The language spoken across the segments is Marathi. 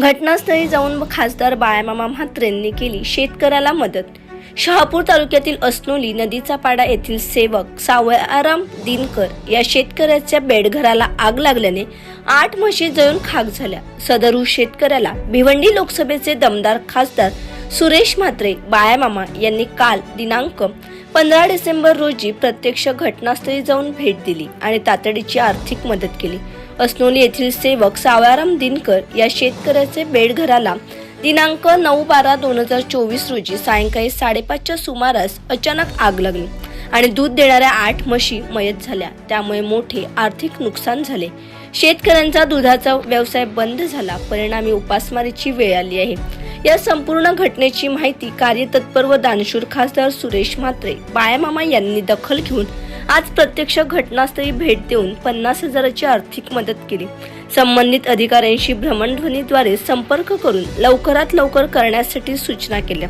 घटनास्थळी जाऊन खासदार बाळामामा म्हात्रेंनी केली शेतकऱ्याला मदत. शहापूर तालुक्यातील असनोली नदीचा पाडा येथील सेवक सावळाराम दिनकर या शेतकऱ्याच्या बेडघराला आग लागल्याने आठ म्हशी जळून खाक झाल्या. सदरू शेतकऱ्याला भिवंडी लोकसभेचे दमदार खासदार सुरेश म्हात्रे बाळामामा यांनी काल दिनांक पंधरा डिसेंबर रोजी प्रत्यक्ष घटनास्थळी जाऊन भेट दिली आणि तातडीची आर्थिक मदत केली. असनोली येथील सेवक सावाराम दिनकर या शेतकऱ्याचे बेडघराला दिनांक नऊ बारा दोन हजार चोवीस रोजी सायंकाळी साडेपाचच्या सुमारास अचानक आग लागली आणि दूध देणाऱ्या आठ म्हशी मयत झाल्या. त्यामुळे मोठे आर्थिक नुकसान झाले. शेतकऱ्यांचा दुधाचा व्यवसाय बंद झाला. परिणामी उपासमारीची वेळ आली आहे. या संपूर्ण घटनेची माहिती कार्यतत्पर व दानशूर खासदार सुरेश म्हात्रे बायामामा यांनी दखल घेऊन आज प्रत्यक्ष घटनास्थळी भेट देऊन पन्नास हजाराची आर्थिक मदत केली. संबंधित अधिकाऱ्यांशी भ्रमणध्वनीद्वारे संपर्क करून लवकरात लवकर करण्यासाठी सूचना केल्या.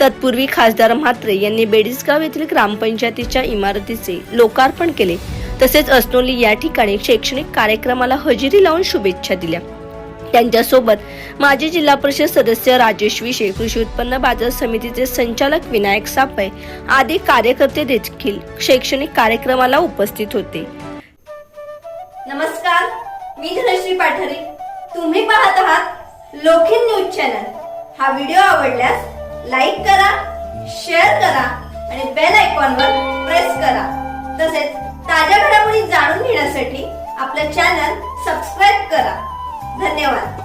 तत्पूर्वी खासदार म्हात्रे यांनी बेडीसगाव येथील ग्रामपंचायतीच्या इमारतीचे लोकार्पण केले. तसेच असनोली या ठिकाणी शैक्षणिक कार्यक्रमाला हजेरी लावून शुभेच्छा दिल्या. त्यांच्यासोबत. माजी जिल्हा परिषद सदस्य राजेश विशे कृषी उत्पन्न बाजार समितीचे संचालक विनायक सापय आदी कार्यकर्ते देखील शैक्षणिक कार्यक्रमाला उपस्थित होते. नमस्कार मी धनश्री पाठारे. तुम्ही पाहत आहात लोखिन न्यूज चॅनल. हा व्हिडिओ आवडल्यास लाईक करा शेअर करा आणि बेल आयकॉनवर प्रेस करा. तसेच ताज्या घडामोडी जाणून घेण्यासाठी आपलं चॅनल धन्यवाद